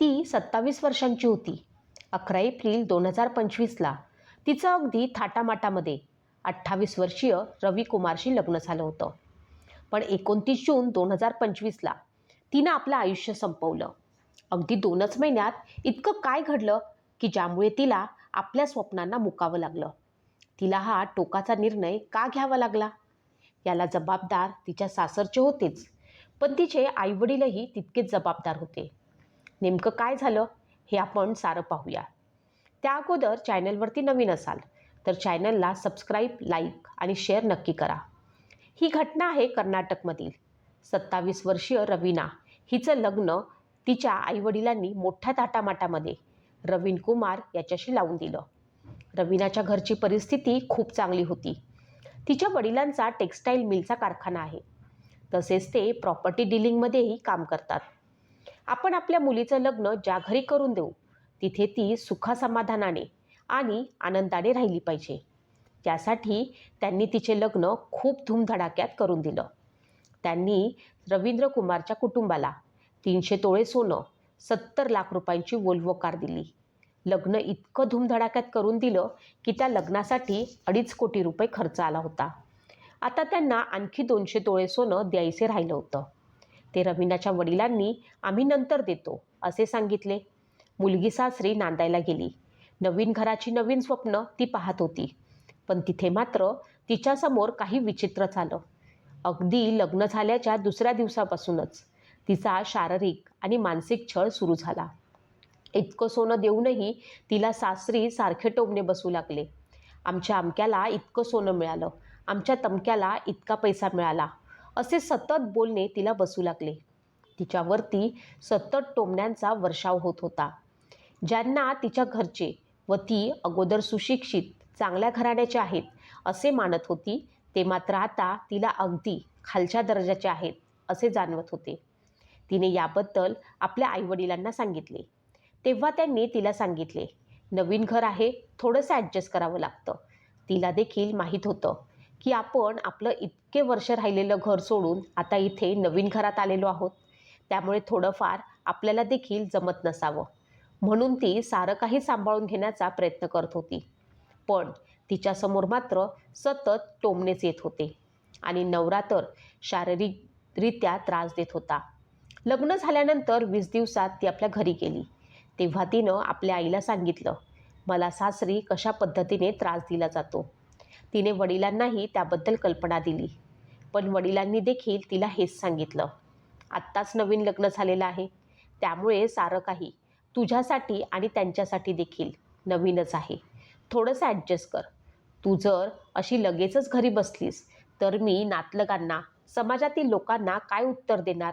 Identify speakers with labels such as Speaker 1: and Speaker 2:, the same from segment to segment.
Speaker 1: ती सत्तावीस वर्षांची होती. अकरा एप्रिल दोन हजार पंचवीसला तिचं अगदी थाटामाटामध्ये अठ्ठावीस वर्षीय रवी कुमारशी लग्न झालं होतं. पण एकोणतीस जून दोन हजार पंचवीसला तिनं आपलं आयुष्य संपवलं. अगदी दोनच महिन्यात इतकं काय घडलं की ज्यामुळे तिला आपल्या स्वप्नांना मुकावं लागलं. तिला हा टोकाचा निर्णय का घ्यावा लागला? याला जबाबदार तिच्या सासरचे होतेच पण तिचे आईवडीलही तितकेच जबाबदार होते. नेमकं काय झालं हे आपण सारं पाहूया. त्या अगोदर चॅनलवरती नवीन असाल तर चॅनलला सबस्क्राईब लाईक आणि शेअर नक्की करा. ही घटना आहे कर्नाटकमधील. सत्तावीस वर्षीय रवीना हिचं लग्न तिच्या आईवडिलांनी मोठ्या ताटामाटामध्ये रवीन कुमार याच्याशी लावून दिलं. रवीनाच्या घरची परिस्थिती खूप चांगली होती. तिच्या वडिलांचा टेक्स्टाईल मिलचा कारखाना आहे. तसेच ते प्रॉपर्टी डिलिंगमध्येही काम करतात. आपण आपल्या मुलीचं लग्न ज्या घरी करून देऊ तिथे ती सुखासमाधानाने आणि आनंदाने राहिली पाहिजे. त्यासाठी त्यांनी तिचे लग्न खूप धूमधडाक्यात करून दिलं. त्यांनी रवींद्र कुमारच्या कुटुंबाला तीनशे तोळे सोनं सत्तर लाख रुपयांची वोल्वो कार दिली. लग्न इतकं धूमधडाक्यात करून दिलं की त्या लग्नासाठी अडीच कोटी रुपये खर्च आला होता. आता त्यांना आणखी दोनशे तोळे सोनं द्यायचे राहिलं होतं. ते रवीनाच्या वडिलांनी आम्ही नंतर देतो असे सांगितले. मुलगी सासरी नांदायला गेली. नवीन घराची नवीन स्वप्न ती पाहत होती. पण तिथे मात्र तिच्यासमोर काही विचित्र झालं. अगदी लग्न झाल्याच्या दुसऱ्या दिवसापासूनच तिचा शारीरिक आणि मानसिक छळ सुरू झाला. इतकं सोनं देऊनही तिला सासरी सारखे टोमणे बसू लागले. आमच्या अमक्याला इतकं सोनं मिळालं. आमच्या तमक्याला इतका पैसा मिळाला. असे सतत बोलणे तिला बसू लागले. तिच्यावरती सतत टोमण्यांचा वर्षाव होत होता. ज्यांना तिच्या घरचे व ती अगोदर सुशिक्षित चांगल्या घराण्याचे आहेत असे मानत होती ते मात्र आता तिला अगदी खालच्या दर्जाचे आहेत असे जाणवत होते. तिने याबद्दल आपल्या आईवडिलांना सांगितले. तेव्हा त्यांनी तिला सांगितले नवीन घर आहे थोडंसं ॲडजस्ट करावं लागतं. तिला देखील माहीत होतं की आपण आपलं इतके वर्ष राहिलेलं घर सोडून आता इथे नवीन घरात आलेलो आहोत. त्यामुळे थोडंफार आपल्याला देखील जमत नसावं. म्हणून ती सारं काही सांभाळून घेण्याचा प्रयत्न करत होती. पण तिच्यासमोर मात्र सतत टोमणेच येत होते आणि नवरा तर शारीरिकरित्या त्रास देत होता. लग्न झाल्यानंतर वीस दिवसात ती आपल्या घरी गेली. तेव्हा तिनं आपल्या आईला सांगितलं मला सासरी कशा पद्धतीने त्रास दिला जातो? तिने वडिलांनाही त्याबद्दल कल्पना दिली. पण वडिलांनी देखील तिला हेच सांगितलं. आत्ताच नवीन लग्न झालेलं आहे. त्यामुळे सारं काही. तुझ्यासाठी आणि त्यांच्यासाठी देखील. नवीनच आहे. थोडंसं ॲडजस्ट कर. तू जर अशी लगेचच घरी बसलीस तर मी नातलगांना समाजातील लोकांना काय उत्तर देणार?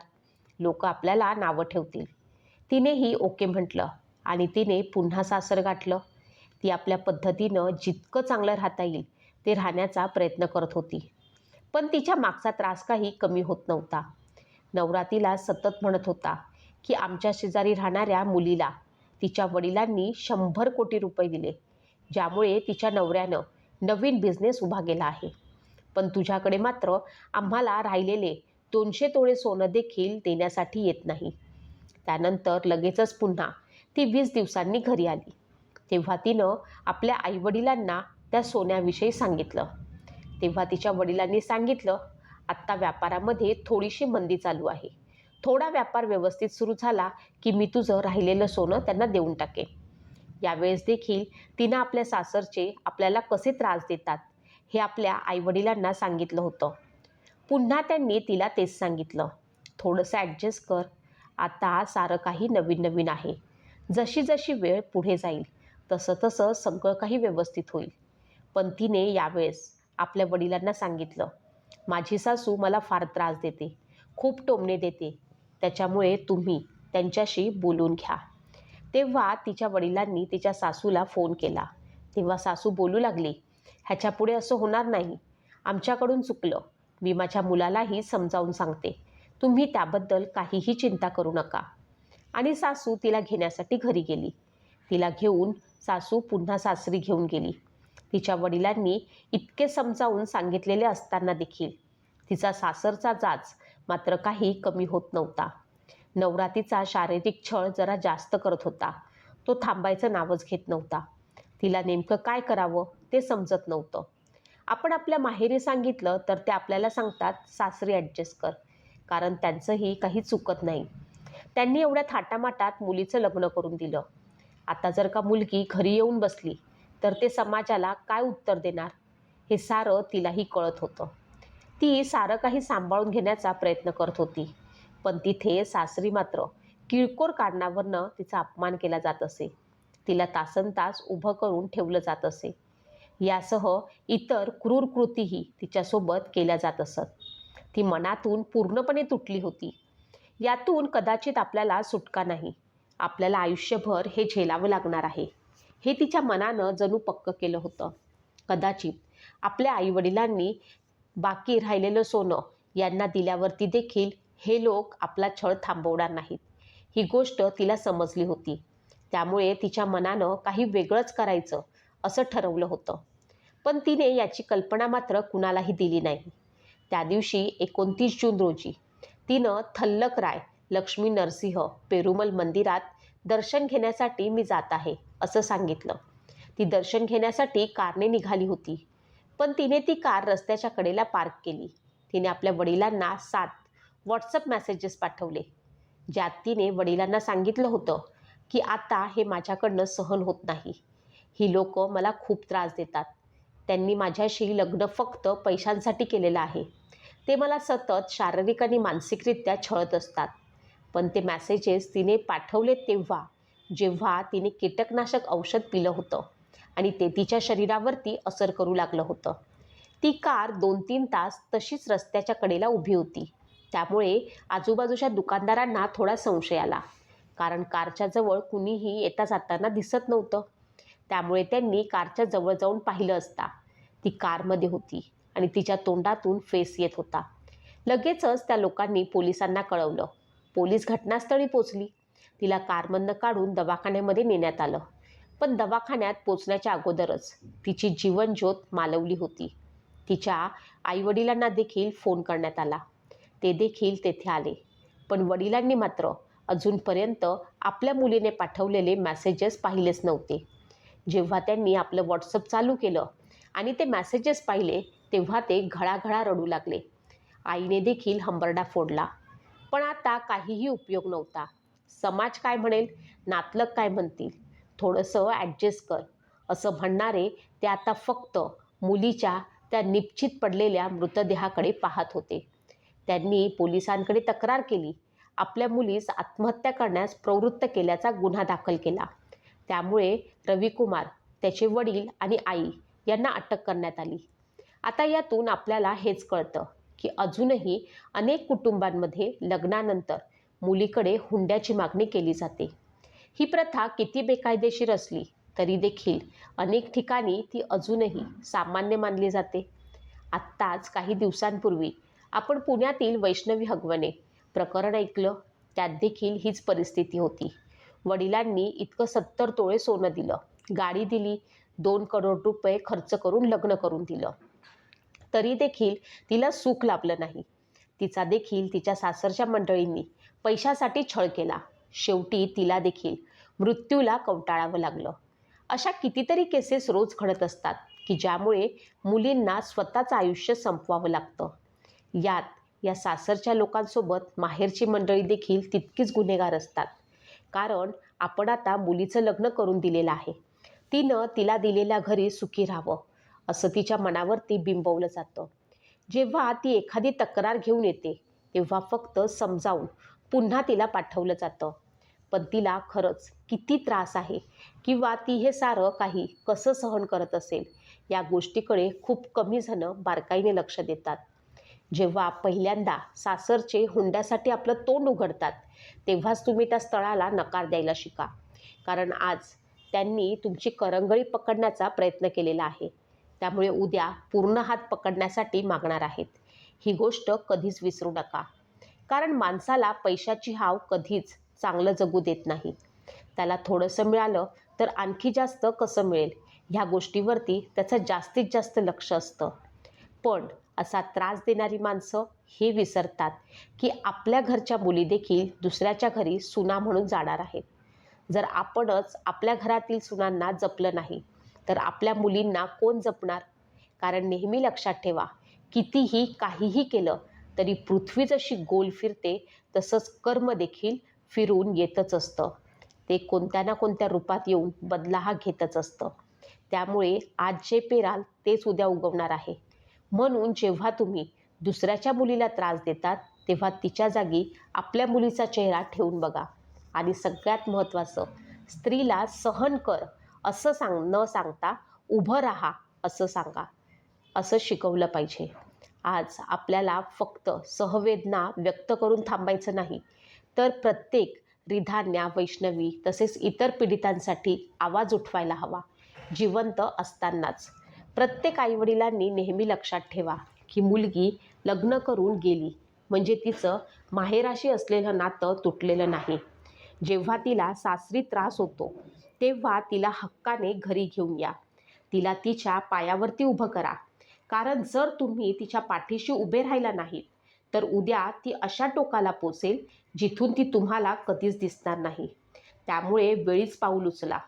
Speaker 1: लोक आपल्याला नावं ठेवतील. तिनेही ओके म्हटलं आणि तिने पुन्हा सासर गाठलं. ती आपल्या पद्धतीनं जितकं चांगलं राहता येईल ते राहण्याचा प्रयत्न करत होती. पण तिच्या मागचा त्रास काही कमी होत नव्हता. नवरा तिला सतत म्हणत होता की आमच्या शेजारी राहणाऱ्या मुलीला तिच्या वडिलांनी शंभर कोटी रुपये दिले ज्यामुळे तिच्या नवऱ्यानं नवीन बिझनेस उभा केला आहे. पण तुझ्याकडे मात्र आम्हाला राहिलेले दोनशे तोळे सोनं देखील देण्यासाठी येत नाही. त्यानंतर लगेचच पुन्हा ती वीस दिवसांनी घरी आली. तेव्हा तिनं आपल्या आईवडिलांना त्या सोन्याविषयी सांगितलं. तेव्हा तिच्या वडिलांनी सांगितलं आत्ता व्यापारामध्ये थोडीशी मंदी चालू आहे. थोडा व्यापार व्यवस्थित सुरू झाला की मी तुझं राहिलेलं सोनं त्यांना देऊन टाकेन. यावेळेस देखील तिनं आपल्या सासरचे आपल्याला कसे त्रास देतात हे आपल्या आईवडिलांना सांगितलं होतं. पुन्हा त्यांनी तिला तेच सांगितलं. थोडंसं ॲडजस्ट कर. आता सारं काही नवीन नवीन आहे. जशी जशी वेळ पुढे जाईल तसं तसं सगळं काही व्यवस्थित होईल. पण तिने यावेळेस आपल्या वडिलांना सांगितलं माझी सासू मला फार त्रास देते खूप टोमणे देते त्याच्यामुळे तुम्ही त्यांच्याशी बोलून घ्या. तेव्हा तिच्या वडिलांनी तिच्या सासूला फोन केला. तेव्हा सासू बोलू लागली ह्याच्यापुढे असं होणार नाही. आमच्याकडून चुकलं. मी माझ्या मुलालाही समजावून सांगते. तुम्ही त्याबद्दल काहीही चिंता करू नका. आणि सासू तिला घेण्यासाठी घरी गेली. तिला घेऊन सासू पुन्हा सासरी घेऊन गेली. तिच्या वडिलांनी इतके समजावून सांगितलेले असताना देखील तिचा सासरचा जाच मात्र काही कमी होत नव्हता. नवरा तिचा शारीरिक छळ जरा जास्त करत होता. तो थांबायचं नावच घेत नव्हता. तिला नेमकं काय करावं ते समजत नव्हतं. आपण आपल्या माहेरी सांगितलं तर ते आपल्याला सांगतात सासरी ॲडजस्ट कर. कारण त्यांचंही काही चुकत नाही. त्यांनी एवढ्या थाटामाटात मुलीचं लग्न करून दिलं. आता जर का मुलगी घरी येऊन बसली तर ते समाजाला काय उत्तर देणार? हे सारं तिलाही कळत होतं. ती सारं काही सांभाळून घेण्याचा प्रयत्न करत होती. पण तिथे सासरी मात्र किळकोर कारणावरनं तिचा अपमान केला जात असे. तिला तासन तास उभं करून ठेवलं जात असे. यासह इतर क्रूर कृतीही तिच्यासोबत केल्या जात असत. ती मनातून पूर्णपणे तुटली होती. यातून कदाचित आपल्याला सुटका नाही. आपल्याला आयुष्यभर हे झेलावं लागणार आहे. हे तिच्या मनानं जणू पक्क केलं होतं. कदाचित आपल्या आईवडिलांनी बाकी राहिलेलं सोनं यांना दिल्यावरती देखील हे लोक आपला छळ थांबवणार नाहीत. ही गोष्ट तिला समजली होती. त्यामुळे तिच्या मनानं काही वेगळंच करायचं असं ठरवलं होतं. पण तिने याची कल्पना मात्र कुणालाही दिली नाही. त्या दिवशी एकोणतीस जून रोजी तिनं थल्लक राय लक्ष्मी नरसिंह पेरुमल मंदिरात दर्शन घेण्यासाठी मी जात आहे असं सांगितलं. ती दर्शन घेण्यासाठी कारने निघाली होती पण तिने ती कार रस्त्याच्या कडेला पार्क केली. तिने आपल्या वडिलांना सात व्हॉट्सअप मेसेजेस पाठवले ज्यात तिने वडिलांना सांगितलं होतं की आता हे माझ्याकडनं सहन होत नाही. ही लोक मला खूप त्रास देतात. त्यांनी माझ्याशी लग्न फक्त पैशांसाठी केलेलं आहे. ते मला सतत शारीरिक आणि मानसिकरित्या छळत असतात. पण ते मॅसेजेस तिने पाठवले तेव्हा जेव्हा तिने कीटकनाशक औषध पिलं होतं आणि ते तिच्या शरीरावरती असर करू लागलं होतं. ती कार दोन तीन तास तशीच रस्त्याच्या कडेला उभी होती. त्यामुळे आजूबाजूच्या दुकानदारांना थोडा संशय आला कारण कारच्या जवळ कुणीही येता जाताना दिसत नव्हतं. त्यामुळे त्यांनी कारच्या जवळ जाऊन पाहिलं असता. ती कारमध्ये होती आणि तिच्या तोंडातून फेस येत होता. लगेचच त्या लोकांनी पोलिसांना कळवलं. पोलीस घटनास्थळी पोचली. तिला कारमधनं काढून दवाखान्यामध्ये नेण्यात आलं. पण दवाखान्यात पोचण्याच्या अगोदरच तिची जीवनज्योत मालवली होती. तिच्या आईवडिलांना देखील फोन करण्यात आला. ते देखील तेथे आले. पण वडिलांनी मात्र अजूनपर्यंत आपल्या मुलीने पाठवलेले मॅसेजेस पाहिलेच नव्हते. जेव्हा त्यांनी आपलं व्हॉट्सअप चालू केलं आणि ते मॅसेजेस पाहिले तेव्हा ते घळाघळा रडू लागले. आईने देखील हंबरडा फोडला. पण आता काहीही उपयोग नव्हता. समाज काय म्हणेल? नातलग काय म्हणतील? थोडंसं ॲडजस्ट कर. असं म्हणणारे ते आता फक्त मुलीच्या त्या निश्चित पडलेल्या मृतदेहाकडे पाहत होते. त्यांनी पोलिसांकडे तक्रार केली. आपल्या मुलीस आत्महत्या करण्यास प्रवृत्त केल्याचा गुन्हा दाखल केला. त्यामुळे रविकुमार त्याचे वडील आणि आई यांना अटक करण्यात आली. आता यातून आपल्याला हेच कळतं. की अजूनही अनेक कुटुंबांमध्ये लग्नानंतर मुलीकडे हुंड्याची मागणी केली जाते. ही प्रथा किती बेकायदेशीर असली तरी देखील अनेक ठिकाणी ती अजूनही सामान्य मानली जाते. आत्ताच काही दिवसांपूर्वी आपण पुण्यातील वैष्णवी हगवणे प्रकरण ऐकलं त्यात देखील हीच परिस्थिती होती. वडिलांनी इतकं सत्तर तोळे सोनं दिलं गाडी दिली दोन करोड रुपये खर्च करून लग्न करून दिलं. तरी देखील तिला सुख लाभलं नाही. तिचा देखील तिच्या सासरच्या मंडळींनी पैशासाठी छळ केला. शेवटी तिला देखील मृत्यूला कवटाळावं लागलं. अशा कितीतरी केसेस रोज घडत असतात की ज्यामुळे मुलींना स्वतःचं आयुष्य संपवावं लागतं. यात या सासरच्या लोकांसोबत माहेरची मंडळी देखील तितकीच गुन्हेगार असतात. कारण आपण आता मुलीचं लग्न करून दिलेलं आहे. तिनं तिला दिलेल्या घरी सुखी राहावं. असं तिच्या मनावरती बिंबवलं जातं. जेव्हा ती एखादी तक्रार घेऊन येते तेव्हा फक्त समजावून पुन्हा तिला पाठवलं जातं. पण तिला खरंच किती त्रास आहे किंवा ती हे सारं काही कसं सहन करत असेल या गोष्टीकडे खूप कमी जणं बारकाईने लक्ष देतात. जेव्हा पहिल्यांदा सासरचे हुंड्यासाठी आपलं तोंड उघडतात तेव्हाच तुम्ही त्या स्थळाला नकार द्यायला शिका. कारण आज त्यांनी तुमची करंगळी पकडण्याचा प्रयत्न केलेला आहे. त्यामुळे उद्या पूर्ण हात पकडण्यासाठी मागणार आहेत. ही गोष्ट कधीच विसरू नका. कारण माणसाला पैशाची हाव कधीच चांगलं जगू देत नाही. त्याला थोडंसं मिळालं तर आणखी जास्त कसं मिळेल? ह्या गोष्टीवरती त्याचं जास्तीत जास्त लक्ष असतं. पण असा त्रास देणारी माणसं हे विसरतात की आपल्या घरच्या मुली देखील दुसऱ्याच्या घरी सुना म्हणून जाणार आहेत. जर आपणच आपल्या घरातील सुनांना जपलं नाही तर आपल्या मुलींना कोण जपणार? कारण नेहमी लक्षात ठेवा कितीही काहीही केलं तरी पृथ्वी जशी गोल फिरते तसंच कर्म देखील फिरून येतच असतं. ते कोणत्या ना कोणत्या रूपात येऊन बदला हा घेतच असतं. त्यामुळे आज जे पेराल तेच उद्या उगवणार आहे. म्हणून जेव्हा तुम्ही दुसऱ्याच्या मुलीला त्रास देतात तेव्हा तिच्या जागी आपल्या मुलीचा चेहरा ठेवून बघा. आणि सगळ्यात महत्त्वाचं स्त्रीला सहन कर. असं सांग न सांगता उभं राहा असं सांगा. असं शिकवलं पाहिजे. आज आपल्याला फक्त सहवेदना व्यक्त करून थांबायचं नाही तर प्रत्येक रिधान्या वैष्णवी तसेच इतर पीडितांसाठी आवाज उठवायला हवा. जिवंत असतानाच. प्रत्येक आईवडिलांनी नेहमी लक्षात ठेवा की मुलगी लग्न करून गेली म्हणजे तिचं माहेराशी असलेलं नातं तुटलेलं नाही. जेव्हा तिला सासरी त्रास होतो तेव्हा तिला हक्काने घरी घेऊन या. तिला तिच्या पायावरती उभं करा. कारण जर तुम्ही तिच्या पाठीशी उभे राहिला नाहीत तर उद्या ती अशा टोकाला पोचेल जिथून ती तुम्हाला कधीच दिसणार नाही. त्यामुळे वेळीच पाऊल उचला.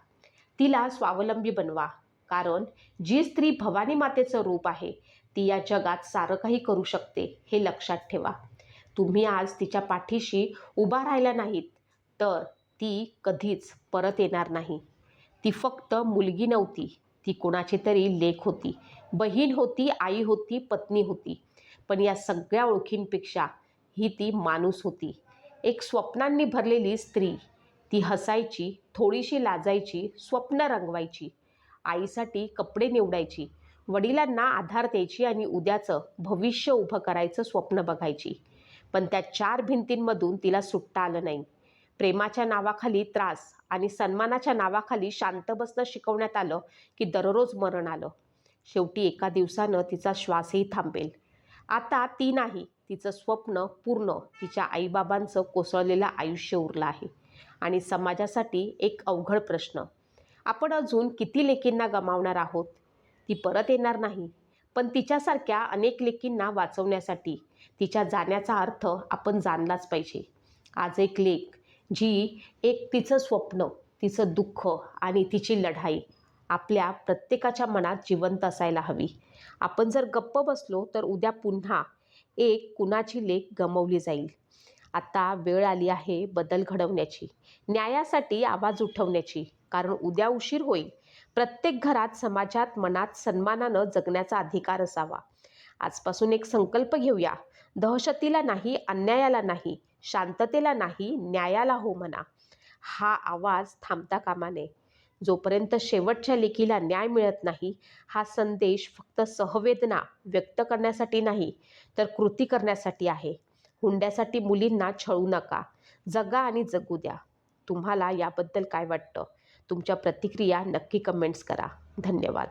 Speaker 1: तिला स्वावलंबी बनवा. कारण जी स्त्री भवानी मातेचं रूप आहे ती या जगात सारं काही करू शकते हे लक्षात ठेवा. तुम्ही आज तिच्या पाठीशी उभा राहिला नाहीत तर ती कधीच परत येणार नाही. ती फक्त मुलगी नव्हती. ती कोणाची तरी लेख होती. बहीण होती आई होती पत्नी होती. पण या सगळ्या ओळखींपेक्षा ही ती माणूस होती. एक स्वप्नांनी भरलेली स्त्री. ती हसायची थोडीशी लाजायची स्वप्न रंगवायची. आईसाठी कपडे निवडायची. वडिलांना आधार द्यायची आणि उद्याचं भविष्य उभं करायचं स्वप्न बघायची. पण त्या चार भिंतींमधून तिला सुटता आलं नाही. प्रेमाच्या नावाखाली त्रास आणि सन्मानाच्या नावाखाली शांत बसणं शिकवण्यात आलं की दररोज मरण आलं. शेवटी एका दिवसानं तिचा श्वासही थांबेल. आता ती नाही तिचं स्वप्न पूर्ण तिच्या आईबाबांचं कोसळलेलं आयुष्य उरलं आहे आणि समाजासाठी एक अवघड प्रश्न. आपण अजून किती लेकींना गमावणार आहोत? ती परत येणार नाही. पण तिच्यासारख्या अनेक लेकींना वाचवण्यासाठी तिच्या जाण्याचा अर्थ आपण जाणलाच पाहिजे. आज एक लेख जी एक तिचं स्वप्न तिचं दुःख आणि तिची लढाई आपल्या प्रत्येकाच्या मनात जिवंत असायला हवी. आपण जर गप्प बसलो तर उद्या पुन्हा एक कुणाची लेख गमवली जाईल. आता वेळ आली आहे बदल घडवण्याची. न्यायासाठी आवाज उठवण्याची. कारण उद्या उशीर होईल. प्रत्येक घरात समाजात मनात सन्मानानं जगण्याचा अधिकार असावा. आजपासून एक संकल्प घेऊया. दहशतीला नाही अन्यायाला नाही. शांततेला नाही न्यायाला हो म्हणा. हा आवाज थांबता कामा नये जोपर्यंत शेवटच्या लेखीला न्याय मिळत नाही हा संदेश फक्त सहवेदना व्यक्त करण्यासाठी नाही तर कृती करण्यासाठी आहे. हुंड्यासाठी मुलींना छळू नका. जगा आणि जगू द्या. तुम्हाला याबद्दल काय वाटतं? तुमच्या प्रतिक्रिया नक्की कमेंट्स करा. धन्यवाद.